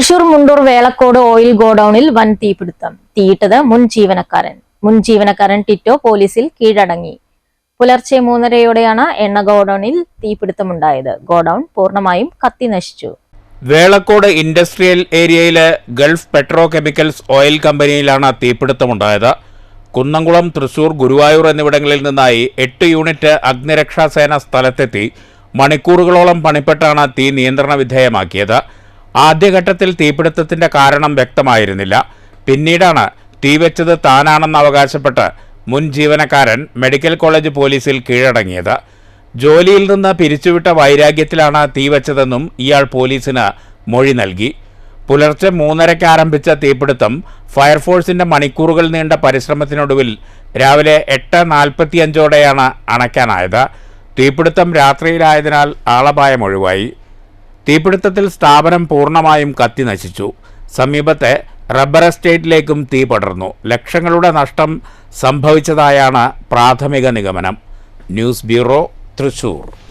Thrissur Mundur Velakkode oil ഗോഡൌണിൽ വൻ തീപിടുത്തം. തീയിട്ടത് മുൻ ജീവനക്കാരൻ. മുൻ ജീവനക്കാരൻ ടിറ്റോ പോലീസിൽ കീഴടങ്ങി. പുലർച്ചെ മൂന്നരയോടെയാണ് എണ്ണ ഗോഡൌണിൽ തീപിടുത്തമുണ്ടായത്. ഗോഡൌൺ പൂർണമായും കത്തി നശിച്ചു. വേളക്കോട് ഇൻഡസ്ട്രിയൽ ഏരിയയിലെ ഗൾഫ് പെട്രോ കെമിക്കൽസ് ഓയിൽ കമ്പനിയിലാണ് തീപിടുത്തമുണ്ടായത്. കുന്നംകുളം തൃശൂർ ഗുരുവായൂർ എന്നിവിടങ്ങളിൽ നിന്നായി എട്ട് യൂണിറ്റ് അഗ്നിരക്ഷാസേന സ്ഥലത്തെത്തി. മണിക്കൂറുകളോളം പണിപ്പെട്ടാണ് തീ നിയന്ത്രണ വിധേയമാക്കിയത്. ആദ്യഘട്ടത്തിൽ തീപിടുത്തത്തിന്റെ കാരണം വ്യക്തമായിരുന്നില്ല. പിന്നീടാണ് തീവെച്ചത് താനാണെന്ന് അവകാശപ്പെട്ട് മുൻ ജീവനക്കാരൻ മെഡിക്കൽ കോളേജ് പോലീസിൽ കീഴടങ്ങിയത്. ജോലിയിൽ നിന്ന് പിരിച്ചുവിട്ട വൈരാഗ്യത്തിലാണ് തീവച്ചതെന്നും ഇയാൾ പോലീസിന് മൊഴി നൽകി. പുലർച്ചെ മൂന്നരയ്ക്ക് ആരംഭിച്ച തീപിടുത്തം ഫയർഫോഴ്സിന്റെ മണിക്കൂറുകൾ നീണ്ട പരിശ്രമത്തിനൊടുവിൽ രാവിലെ എട്ട് നാൽപ്പത്തിയഞ്ചോടെയാണ് അണയ്ക്കാനായത്. തീപിടുത്തം രാത്രിയിലായതിനാൽ ആളപായം ഒഴിവായി. തീപിടുത്തത്തിൽ സ്ഥാപനം പൂർണമായും കത്തി നശിച്ചു. സമീപത്തെ റബ്ബർ എസ്റ്റേറ്റിലേക്കും തീ പടർന്നു. ലക്ഷങ്ങളുടെ നഷ്ടം സംഭവിച്ചതായാണ് പ്രാഥമിക നിഗമനം. News bureau Thrissur.